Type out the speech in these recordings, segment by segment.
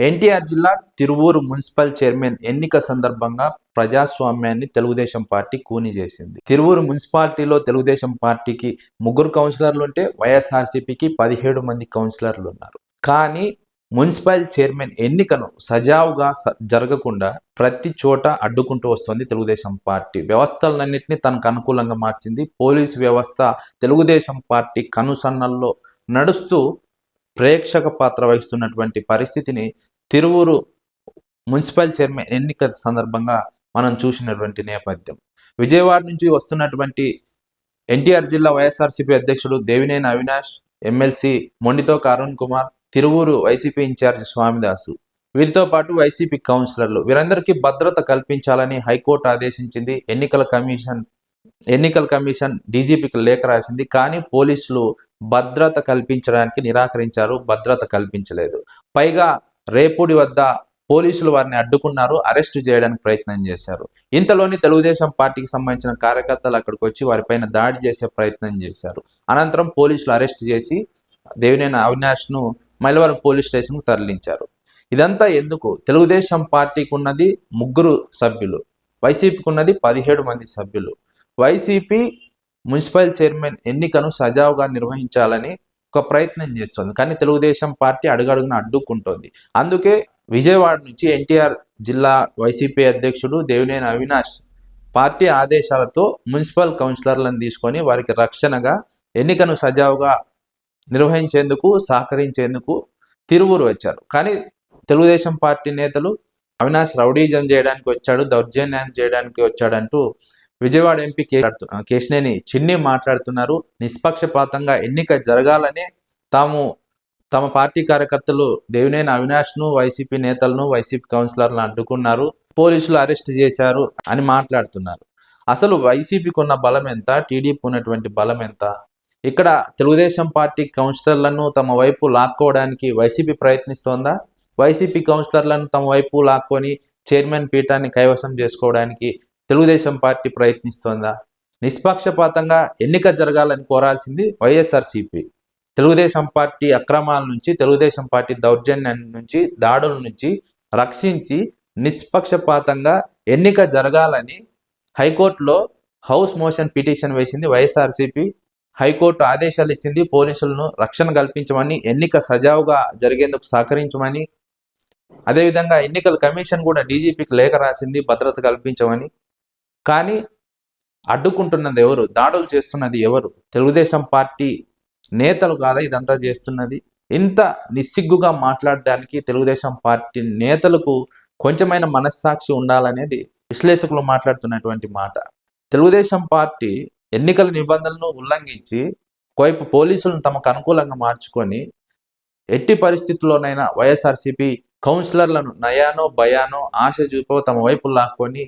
ఎన్టీఆర్ జిల్లా Tiruvuru municipal chairman ఎన్నిక సందర్భంగా ప్రజాస్వామ్యాన్ని తెలుగుదేశం పార్టీ కూని చేసింది. తిరువూరు మున్సిపాలిటీలో తెలుగుదేశం పార్టీకి ముగ్గురు కౌన్సిలర్లు ఉంటే వైఎస్ఆర్సీపీకి పదిహేడు మంది కౌన్సిలర్లు ఉన్నారు. కానీ మున్సిపల్ చైర్మన్ ఎన్నికను సజావుగా స- జరగకుండా ప్రతి చోట అడ్డుకుంటూ వస్తుంది తెలుగుదేశం పార్టీ. వ్యవస్థలన్నింటినీ తనకు అనుకూలంగా మార్చింది. పోలీసు వ్యవస్థ తెలుగుదేశం పార్టీ కనుసన్నల్లో నడుస్తూ ప్రేక్షక పాత్ర వహిస్తున్నటువంటి పరిస్థితిని తిరువూరు మున్సిపల్ చైర్మన్ ఎన్నిక సందర్భంగా మనం చూసినటువంటి నేపథ్యం. విజయవాడ నుంచి వస్తున్నటువంటి ఎన్టీఆర్ జిల్లా వైఎస్ఆర్సీపీ అధ్యక్షుడు Devineni Avinash MLC మొండితో Arun Kumar Tiruvuru YCP incharge Swamidas. వీరితో పాటు వైసీపీ కౌన్సిలర్లు. వీరందరికీ భద్రత కల్పించాలని హైకోర్టు ఆదేశించింది. ఎన్నికల కమిషన్ ఎన్నికల కమిషన్ డీజీపీకి లేఖ రాసింది. కానీ పోలీసులు భద్రత కల్పించడానికి నిరాకరించారు. భద్రత కల్పించలేదు. పైగా రేపూడి వద్ద పోలీసులు వారిని అడ్డుకున్నారు అరెస్ట్ చేయడానికి ప్రయత్నం చేశారు. ఇంతలోని తెలుగుదేశం పార్టీకి సంబంధించిన కార్యకర్తలు అక్కడికి వచ్చి వారిపైన దాడి చేసే ప్రయత్నం చేశారు. అనంతరం పోలీసులు అరెస్ట్ చేసి దేవినేని అవినాష్ను మైలవరం పోలీస్ స్టేషన్కు తరలించారు. ఇదంతా ఎందుకు? తెలుగుదేశం పార్టీకి ఉన్నది ముగ్గురు సభ్యులు వైసీపీకి ఉన్నది పదిహేడు మంది సభ్యులు. వైసీపీ మున్సిపల్ చైర్మన్ ఎన్నికను సజావుగా నిర్వహించాలని ఒక ప్రయత్నం చేస్తుంది. కానీ తెలుగుదేశం పార్టీ అడుగడుగున అడ్డుకుంటోంది. అందుకే విజయవాడ నుంచి ఎన్టీఆర్ జిల్లా వైసీపీ అధ్యక్షుడు దేవినేని అవినాష్ పార్టీ ఆదేశాలతో మున్సిపల్ కౌన్సిలర్లను తీసుకొని వారికి రక్షణగా ఎన్నికను సజావుగా నిర్వహించేందుకు సహకరించేందుకు తిరువురు వచ్చారు. కానీ తెలుగుదేశం పార్టీ నేతలు అవినాష్ రౌడీజం చేయడానికి వచ్చాడు దౌర్జన్యం చేయడానికి వచ్చాడంటూ విజయవాడ ఎంపీ కే కేశినేని చిన్ని మాట్లాడుతున్నారు. నిష్పక్షపాతంగా ఎన్నిక జరగాలని తాము తమ పార్టీ కార్యకర్తలు దేవినేని అవినాష్ను వైసీపీ నేతలను వైసీపీ కౌన్సిలర్లను అడ్డుకున్నారు. పోలీసులు అరెస్ట్ చేశారు అని మాట్లాడుతున్నారు. అసలు వైసీపీకి ఉన్న బలం ఎంత? టీడీపీ ఉన్నటువంటి బలం ఎంత? ఇక్కడ తెలుగుదేశం పార్టీ కౌన్సిలర్లను తమ వైపు లాక్కోవడానికి వైసీపీ ప్రయత్నిస్తోందా? వైసీపీ కౌన్సిలర్లను తమ వైపు లాక్కొని చైర్మన్ పీఠాన్ని కైవసం చేసుకోవడానికి తెలుగుదేశం పార్టీ ప్రయత్నిస్తోందా? నిష్పక్షపాతంగా ఎన్నిక జరగాలని కోరాల్సింది వైఎస్ఆర్సీపీ. తెలుగుదేశం పార్టీ అక్రమాల నుంచి తెలుగుదేశం పార్టీ దౌర్జన్యం నుంచి దాడుల నుంచి రక్షించి నిష్పక్షపాతంగా ఎన్నిక జరగాలని హైకోర్టులో హౌస్ మోషన్ పిటిషన్ వేసింది వైఎస్ఆర్సీపీ. హైకోర్టు ఆదేశాలు ఇచ్చింది పోలీసులను రక్షణ కల్పించమని ఎన్నిక సజావుగా జరిగేందుకు సహకరించమని. అదేవిధంగా ఎన్నికల కమిషన్ కూడా డీజీపీకి లేఖ రాసింది భద్రత కల్పించమని. కానీ అడ్డుకుంటున్నది ఎవరు? దాడులు చేస్తున్నది ఎవరు? తెలుగుదేశం పార్టీ నేతలు కాదా ఇదంతా చేస్తున్నది? ఇంత నిస్సిగ్గుగా మాట్లాడడానికి తెలుగుదేశం పార్టీ నేతలకు కొంచెమైన మనస్సాక్షి ఉండాలనేది విశ్లేషకులు మాట్లాడుతున్నటువంటి మాట. తెలుగుదేశం పార్టీ ఎన్నికల నిబంధనలను ఉల్లంఘించి ఒకవైపు పోలీసులను తమకు అనుకూలంగా మార్చుకొని ఎట్టి పరిస్థితుల్లోనైనా వైఎస్ఆర్సీపీ కౌన్సిలర్లను నయానో భయానో ఆశ చూపో తమ వైపు లాక్కొని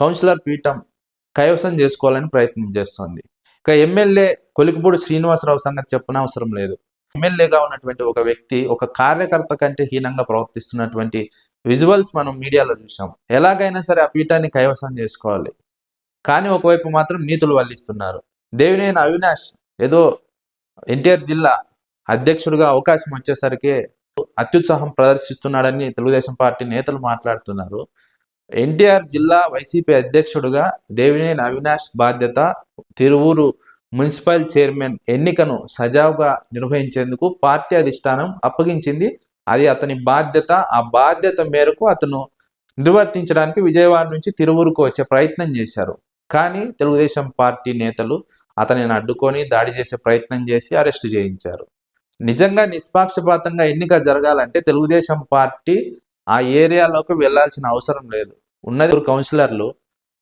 కౌన్సిలర్ పీఠం కైవసం చేసుకోవాలని ప్రయత్నం చేస్తోంది. ఇక ఎమ్మెల్యే కొలికిపూడి శ్రీనివాసరావు సంగతి చెప్పనవసరం లేదు. ఎమ్మెల్యేగా ఉన్నటువంటి ఒక వ్యక్తి ఒక కార్యకర్త కంటే హీనంగా ప్రవర్తిస్తున్నటువంటి విజువల్స్ మనం మీడియాలో చూసాం ఎలాగైనా సరే ఆ పీఠాన్ని కైవసం చేసుకోవాలి. కానీ ఒకవైపు మాత్రం నీతులు వల్లిస్తున్నారు. దేవినేని అవినాష్ ఏదో ఎన్టీఆర్ జిల్లా అధ్యక్షుడిగా అవకాశం వచ్చేసరికి అత్యుత్సాహం ప్రదర్శిస్తున్నాడని తెలుగుదేశం పార్టీ నేతలు మాట్లాడుతున్నారు. ఎన్టీఆర్ జిల్లా వైసీపీ అధ్యక్షుడుగా దేవినేని అవినాష్ బాధ్యత తిరువూరు మున్సిపల్ చైర్మన్ ఎన్నికను సజావుగా నిర్వహించేందుకు పార్టీ అధిష్టానం అప్పగించింది. అది అతని బాధ్యత. ఆ బాధ్యత మేరకు అతను నిర్వర్తించడానికి విజయవాడ నుంచి తిరువురుకు వచ్చే ప్రయత్నం చేశారు. కానీ తెలుగుదేశం పార్టీ నేతలు అతనిని అడ్డుకొని దాడి చేసే ప్రయత్నం చేసి అరెస్టు చేయించారు. నిజంగా నిష్పాక్షపాతంగా ఎన్నిక జరగాలంటే తెలుగుదేశం పార్టీ ఆ ఏరియాలోకి వెళ్ళాల్సిన అవసరం లేదు. ఉన్నది కౌన్సిలర్లు.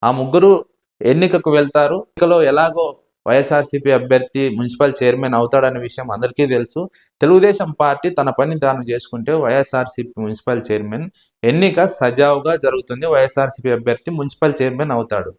ఆ ముగ్గురు ఎన్నికకు వెళ్తారు. ఎన్నికలో ఎలాగో వైఎస్ఆర్సీపీ అభ్యర్థి మున్సిపల్ చైర్మన్ అవుతాడనే విషయం అందరికీ తెలుసు. తెలుగుదేశం పార్టీ తన పని తాను చేసుకుంటే వైఎస్ఆర్సీపీ మున్సిపల్ చైర్మన్ ఎన్నిక సజావుగా జరుగుతుంది. వైఎస్ఆర్సీపీ అభ్యర్థి మున్సిపల్ చైర్మన్ అవుతాడు.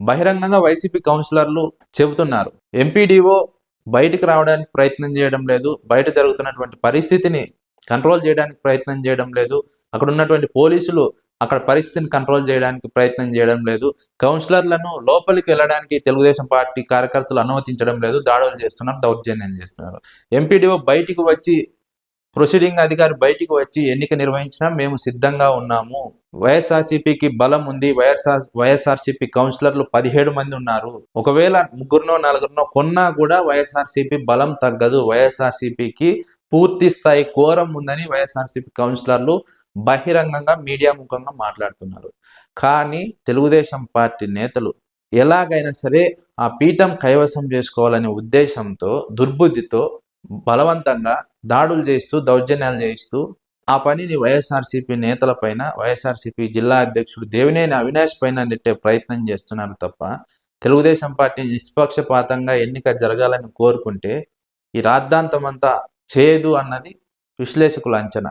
బహిరంగంగా వైసీపీ కౌన్సిలర్లు చెబుతున్నారు. ఎంపీడీఓ బయటికి రావడానికి ప్రయత్నం చేయడం లేదు. బయట జరుగుతున్నటువంటి పరిస్థితిని కంట్రోల్ చేయడానికి ప్రయత్నం చేయడం లేదు. అక్కడ ఉన్నటువంటి పోలీసులు అక్కడ పరిస్థితిని కంట్రోల్ చేయడానికి ప్రయత్నం చేయడం లేదు. కౌన్సిలర్లను లోపలికి వెళ్ళడానికి తెలుగుదేశం పార్టీ కార్యకర్తలు అనుమతించడం లేదు. దాడులు చేస్తున్నారు దౌర్జన్యం చేస్తున్నారు. ఎంపీడీఓ బయటికి వచ్చి ప్రొసీడింగ్ అధికారి బయటికి వచ్చి ఎన్నిక నిర్వహించినా మేము సిద్ధంగా ఉన్నాము. వైఎస్ఆర్సీపీకి బలం ఉంది. వైఎస్ఆర్ వైఎస్ఆర్సీపీ కౌన్సిలర్లు పదిహేడు మంది ఉన్నారు. ఒకవేళ ముగ్గురునో నలుగురునో కొన్నా కూడా వైఎస్ఆర్సీపీ బలం తగ్గదు. వైఎస్ఆర్సీపీకి పూర్తి స్థాయి కోరం ఉందని వైఎస్ఆర్సీపీ కౌన్సిలర్లు బహిరంగంగా మీడియా ముఖంగా మాట్లాడుతున్నారు. కానీ తెలుగుదేశం పార్టీ నేతలు ఎలాగైనా సరే ఆ పీఠం కైవసం చేసుకోవాలనే ఉద్దేశంతో దుర్బుద్ధితో బలవంతంగా దాడులు చేస్తూ దౌర్జన్యాలు చేయిస్తూ ఆ పనిని వైఎస్ఆర్సీపీ నేతల పైన వైఎస్ఆర్సీపీ జిల్లా అధ్యక్షుడు దేవినేని అవినాష్ పైన నెట్టే ప్రయత్నం చేస్తున్నారు తప్ప తెలుగుదేశం పార్టీ నిష్పక్షపాతంగా ఎన్నిక జరగాలని కోరుకుంటే ఈ రాద్ధాంతం అంతా చేయదు అన్నది విశ్లేషకుల అంచనా.